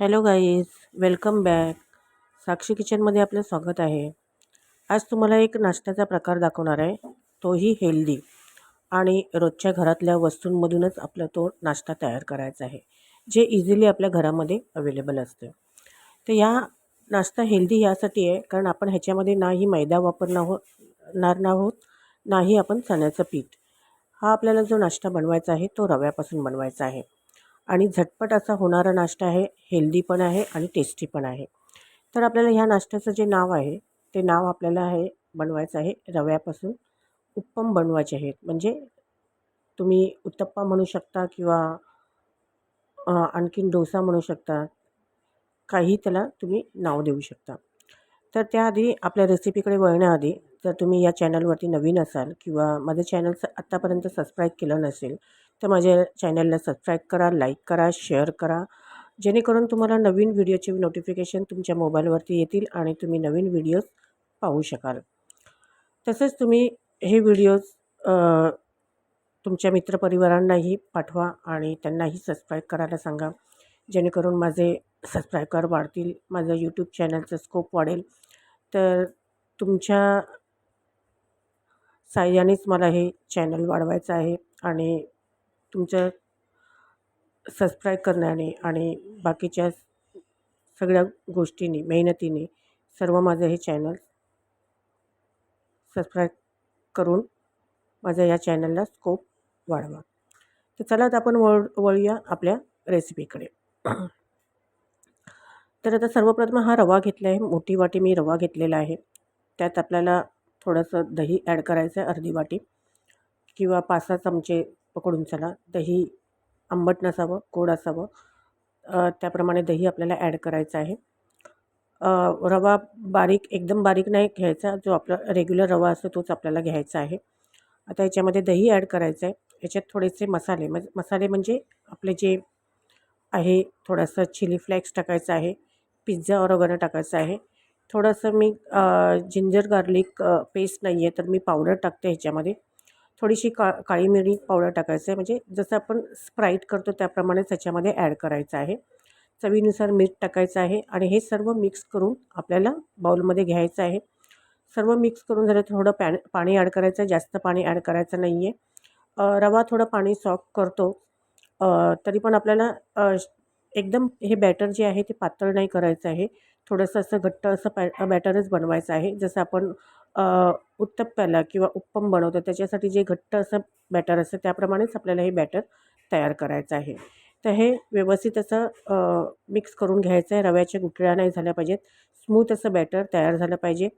Hello guys welcome back. Sakshi किचनमध्ये आपलं स्वागत आहे. आज तुम्हाला एक नाश्त्याचा प्रकार दाखवणार आहे. तोही हेल्दी. आणि रोजच्या घरातल्या वस्तूंमधूनच आपला तो नाश्ता तयार करायचा आहे जे इझिली आपल्या घरामध्ये अवेलेबल असतं. तर या नाश्ता हेल्दी यासाठी आहे कारण आपण ह्याच्यामध्ये नाही मैदा वापरणार हो ना आहोत नाही आपण चण्याचं पीठ. हा आपल्याला जो नाश्ता बनवायचा आहे तो रव्यापासून बनवायचा आहे. आणि झटपट असा होणारा नाश्ता आहे हेल्दी पण आहे आणि टेस्टी पण आहे. तर आपल्याला ह्या नाश्त्याचं जे नाव आहे ते नाव आपल्याला आहे बनवायचं आहे रव्यापासून उत्पम बनवायचे आहेत म्हणजे तुम्ही उत्तप्पा म्हणू शकता किंवा आणखीन डोसा म्हणू शकता काही त्याला तुम्ही नाव देऊ शकता. तर त्याआधी आपल्या रेसिपीकडे वळण्याआधी जर तुम्ही या चॅनलवरती नवीन असाल किंवा माझं चॅनलचं आत्तापर्यंत सबस्क्राईब केलं नसेल तर माझ्या चॅनलला सबस्क्राईब करा लाईक करा शेअर करा. जेणेकरून तुम्हाला नवीन व्हिडिओचे नोटिफिकेशन तुमच्या मोबाईलवरती येतील आणि तुम्ही नवीन व्हिडिओज पाहू शकाल. तसेच तुम्ही हे व्हिडिओज तुमच्या मित्रपरिवारांनाही पाठवा आणि त्यांनाही सबस्क्राईब करायला सांगा. जेणेकरून माझे सबस्क्रायबर वाढतील माझं यूट्यूब चॅनलचं स्कोप वाढेल. तर तुमच्या साह्यानेच मला हे चॅनल वाढवायचं आहे आणि तुमच्या सबस्क्राईब करण्याने आणि बाकीच्या सगळ्या गोष्टींनी मेहनतीने सर्व माझं हे चॅनल सबस्क्राईब करून माझ्या या चॅनलला स्कोप वाढवा. तर चला आता आपण वळ वळूया आपल्या रेसिपीकडे तर आता सर्वप्रथम हा रवा घेतला आहे. मोठी वाटी मी रवा घेतलेला आहे. त्यात आपल्याला थोडंसं दही ॲड करायचं आहे अर्धी वाटी किंवा पाच सहा चमचे पकडून चला. दही आंबट नसावं गोड असावं. त्याप्रमाणे दही आपल्याला ॲड करायचं आहे. रवा बारीक एकदम बारीक नाही घ्यायचा. जो आपला रेग्युलर रवा असतो तोच आपल्याला घ्यायचा आहे. आता याच्यामध्ये दही ॲड करायचं आहे. याच्यात थोडेसे मसाले म मसाले म्हणजे आपले जे आहे थोडंसं चिली फ्लेक्स टाकायचं आहे. पिझ्झा ऑरोगॅनो टाकायचं आहे. थोडंसं मी जिंजर गार्लिक पेस्ट नाही आहे तर मी पावडर टाकते ह्याच्यामध्ये. थोडीशी का काळी मिरी पावडर टाकायचं आहे म्हणजे जसं आपण स्प्राईट करतो त्याप्रमाणे त्याच्यामध्ये ॲड करायचं आहे. चवीनुसार मीठ टाकायचं आहे आणि हे सर्व मिक्स करून आपल्याला बाउलमध्ये घ्यायचं आहे. सर्व मिक्स करून झालं थोडं पॅन पाणी ॲड करायचं आहे जास्त पाणी ॲड करायचं नाही आहे रवा थोडं पाणी सॉफ्ट करतो. तरी पण आपल्याला एकदम हे बॅटर जे आहे ते पातळ नाही करायचं आहे. थोडंसं असं घट्ट असं पॅ बॅटरच बनवायचं आहे. जसं आपण उत्तप्प्याला किंवा उत्पम बनवतो त्याच्यासाठी जे घट्ट असं बॅटर असतं त्याप्रमाणेच आपल्याला हे बॅटर तयार करायचं आहे. तर हे व्यवस्थित असं मिक्स करून घ्यायचं आहे. रव्याच्या गुठळ्या नाही झाल्या पाहिजेत. स्मूथ असं बॅटर तयार झालं पाहिजे.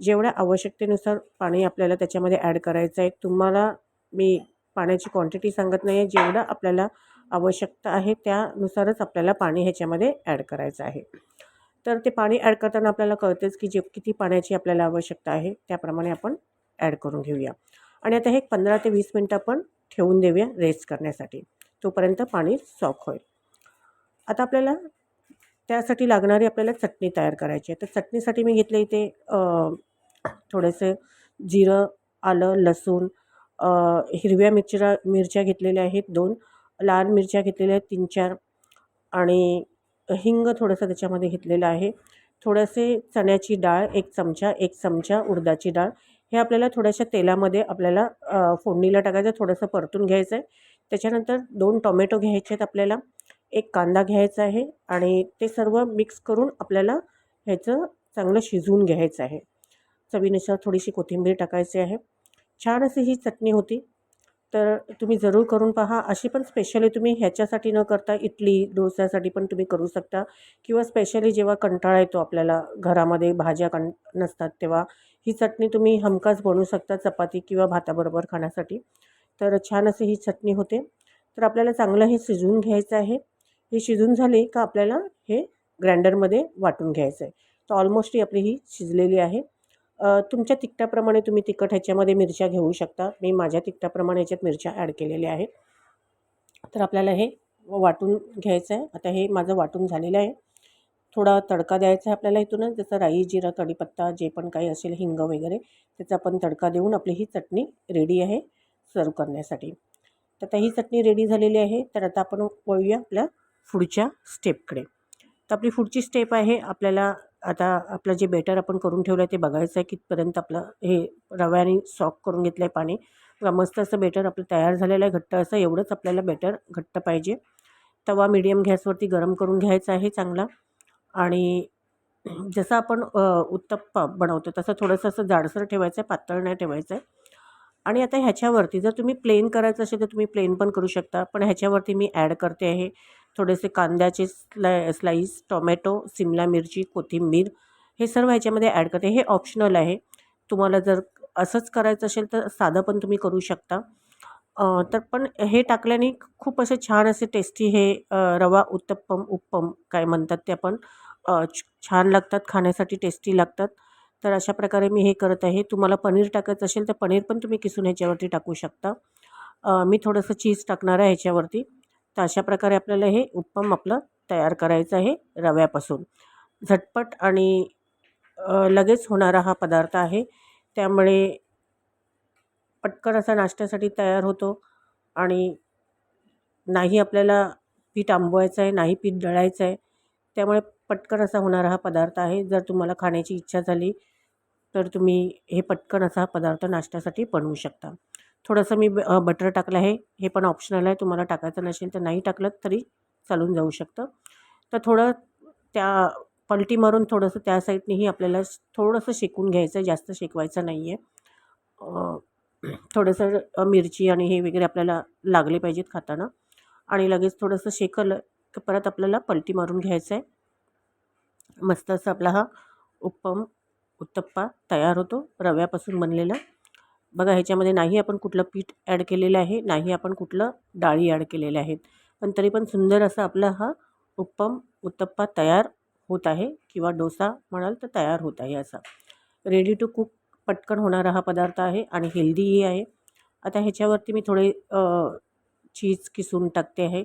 जेवढ्या आवश्यकतेनुसार पाणी आपल्याला त्याच्यामध्ये ॲड करायचं आहे. तुम्हाला मी पाण्याची क्वांटिटी सांगत नाही आहे जेवढं आपल्याला आवश्यकता आहे त्यानुसारच आपल्याला पाणी ह्याच्यामध्ये ॲड करायचं आहे. तर ते पाणी ॲड करताना आपल्याला कळतेच की जे किती पाण्याची आपल्याला आवश्यकता आहे त्याप्रमाणे आपण ॲड करून घेऊया. आणि आता हे पंधरा ते वीस मिनटं आपण ठेवून देऊया रेस्ट करण्यासाठी. तोपर्यंत पाणी सॉक होईल. आता आपल्याला त्यासाठी लागणारी आपल्याला चटणी तयार करायची आहे. तर चटणीसाठी मी घेतले इथे थोडेसे जिरं आलं लसूण हिरव्या मिरच्या मिरच्या घेतलेल्या आहेत दोन. लाल मिरच्या घेतलेल्या आहेत तीन चार. आणि हिंग थोडंसं त्याच्यामध्ये घेतलेलं आहे. थोडेसे चण्याची डाळ एक चमचा एक चमचा उडदाची डाळ. हे आपल्याला थोड्याशा तेलामध्ये आपल्याला फोडणीला टाकायचं थोडंसं परतून घ्यायचं आहे त्याच्यानंतर दोन टोमॅटो घ्यायचे आहेत आपल्याला. एक कांदा घ्यायचा आहे आणि ते सर्व मिक्स करून आपल्याला ह्याचं चांगलं शिजवून घ्यायचं आहे. चवीनुसार थोडीशी कोथिंबीर टाकायची आहे. छान अशी ही चटणी होती. तर तुम्ही जरूर करून पहा. अशी पण स्पेशली तुम्ही ह्याच्यासाठी न करता इडली डोस्यासाठी पण तुम्ही करू शकता. किंवा स्पेशली जेव्हा कंटाळा येतो आपल्याला घरामध्ये भाज्या कं नसतात तेव्हा ही चटणी तुम्ही हमखास बनवू शकता चपाती किंवा भाताबरोबर खाण्यासाठी. तर छान अशी ही चटणी होते. तर आपल्याला चांगलं हे शिजवून घ्यायचं आहे. हे शिजून झाले का आपल्याला हे ग्राइंडरमध्ये वाटून घ्यायचं आहे तर ऑलमोस्ट ही आपली ही शिजलेली आहे. तुमच्या तिखटाप्रमाणे तुम्ही तिखट ह्याच्यामध्ये मिरच्या घेऊ शकता. मी माझ्या तिखटाप्रमाणे ह्याच्यात मिरच्या ॲड केलेल्या आहेत. तर आपल्याला हे वाटून घ्यायचं आहे आता हे माझं वाटून झालेलं आहे. थोडा तडका द्यायचा आहे आपल्याला इथूनच जसं राई जिरा कढीपत्ता जे पण काही असेल हिंग वगैरे त्याचा आपण तडका देऊन आपली ही चटणी रेडी आहे सर्व करण्यासाठी. तर आता ही चटणी रेडी झालेली आहे. तर आता आपण वळूया आपल्या पुढच्या स्टेपकडे तर आपली पुढची स्टेप आहे आपल्याला आता आपलं जे बेटर आपण करून ठेवलं आहे ते बघायचं आहे कितपर्यंत आपलं हे रव्याने सॉक करून घेतलं आहे पाणी मस्त असं बेटर आपलं तयार झालेलं आहे घट्ट असं एवढंच आपल्याला बेटर घट्ट पाहिजे. तवा मिडियम गॅसवरती गरम करून घ्यायचा आहे चांगला. आणि जसं आपण उत्तप्पा बनवतो तसं थोडंसं असं जाडसर ठेवायचं आहे पातळ नाही ठेवायचं आहे. आणि आता ह्याच्यावरती जर तुम्ही प्लेन करायचं असेल तर तुम्ही प्लेन पण करू शकता. पण ह्याच्यावरती मी ॲड करते आहे थोडेसे कांद्याचे स्लाय स्लाईस टोमॅटो सिमला मिरची कोथिंबीर हे सर्व ह्याच्यामध्ये ॲड करते. हे ऑप्शनल आहे. तुम्हाला जर असंच करायचं असेल तर साधं पण तुम्ही करू शकता. तर पण हे टाकल्याने खूप असे छान असे टेस्टी हे रवा उत्तप्पम उत्पम काय म्हणतात ते आपण छान लागतात खाण्यासाठी टेस्टी लागतात. तर अशा प्रकारे मी हे करत आहे. तुम्हाला पनीर टाकायचं असेल तर पनीर पण तुम्ही किसून ह्याच्यावरती टाकू शकता. मी थोडंसं चीज टाकणार आहे ह्याच्यावरती. तर अशा प्रकारे आपल्याला हे उत्पम आपलं तयार करायचं आहे रव्यापासून. झटपट आणि लगेच होणारा हा पदार्थ आहे. त्यामुळे पटकन असा नाश्त्यासाठी तयार होतो आणि नाही आपल्याला पीठ आंबवायचं आहे नाही पीठ दळायचं आहे त्यामुळे पटकन असा होणारा हा पदार्थ आहे. जर तुम्हाला खाण्याची इच्छा झाली तर तुम्ही हे पटकन असा पदार्थ नाश्त्यासाठी बनवू शकता. थोडंसं मी बटर टाकलं आहे. हे पण ऑप्शनल आहे. तुम्हाला टाकायचं नसेल तर नाही टाकलं तरी चालून जाऊ शकतं. तर थोडं त्या पलटी मारून थोडंसं त्या साईडनेही आपल्याला थोडंसं शेकून घ्यायचं आहे. जास्त शेकवायचं नाही आहे थोडंसं मिरची आणि हे वगैरे आपल्याला लागले पाहिजेत खाताना. आणि लगेच थोडंसं शेकलं की परत आपल्याला पलटी मारून घ्यायचं आहे. मस्त असं आपला हा उत्पम उत्तप्पा तयार होतो. रव्यापासून बनलेला. बघा ह्याच्यामध्ये नाही आपण कुठलं पीठ ॲड केलेलं आहे नाही आपण कुठलं डाळी ॲड केलेल्या आहेत पण तरी पण सुंदर असा आपला हा उत्पम उत्तप्पा तयार होत आहे किंवा डोसा म्हणाल तर तयार होत आहे असा. रेडी टू कुक पटकन होणारा हा पदार्थ आहे आणि हेल्दीही आहे. आता ह्याच्यावरती मी थोडे चीज किसून टाकते आहे.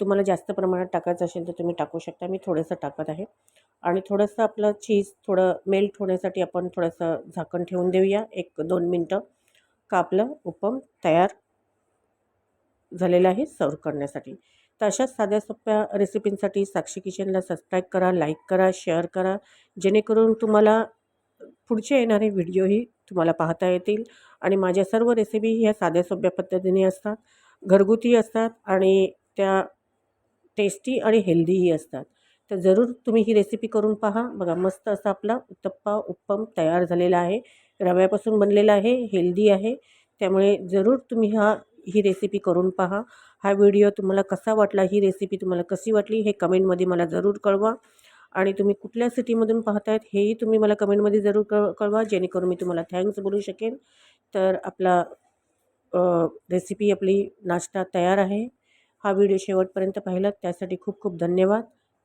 तुम्हाला जास्त प्रमाणात टाकायचं असेल तर तुम्ही टाकू शकता. मी थोडंसं टाकत आहे. आणि थोडंसं आपलं चीज थोडं मेल्ट होण्यासाठी आपण थोडंसं झाकण ठेवून देऊया. एक दोन मिनटं का आपलं उपम तयार झालेलं आहे सर्व करण्यासाठी. तर अशाच साध्या सोप्या रेसिपींसाठी साक्षी किचनला सबस्क्राईब करा लाईक करा शेअर करा. जेणेकरून तुम्हाला पुढचे येणारे व्हिडिओही तुम्हाला पाहता येतील आणि माझ्या सर्व रेसिपी ह्या साध्या सोप्या पद्धतीने असतात घरगुती असतात आणि त्या टेस्टी आणि हेल्दीही असतात. तर जरूर तुम्ही ही रेसिपी करून पहा. बघा मस्त असा आपला उत्तप्पा उत्पम तयार झालेला आहे. रव्यापासून बनलेला आहे हेल्दी आहे. त्यामुळे जरूर तुम्ही हा ही रेसिपी करून पहा. हा व्हिडिओ तुम्हाला कसा वाटला ही रेसिपी तुम्हाला कशी वाटली हे कमेंटमध्ये मला जरूर कळवा. आणि तुम्ही कुठल्या सिटीमधून पाहतायत हेही तुम्ही मला कमेंटमध्ये जरूर कळ कळवा जेणेकरून मी तुम्हाला थँक्स बोलू शकेन. तर आपला रेसिपी आपली नाश्ता तयार आहे. हा व्हिडिओ शेवटपर्यंत पाहिलात त्यासाठी खूप खूप धन्यवाद.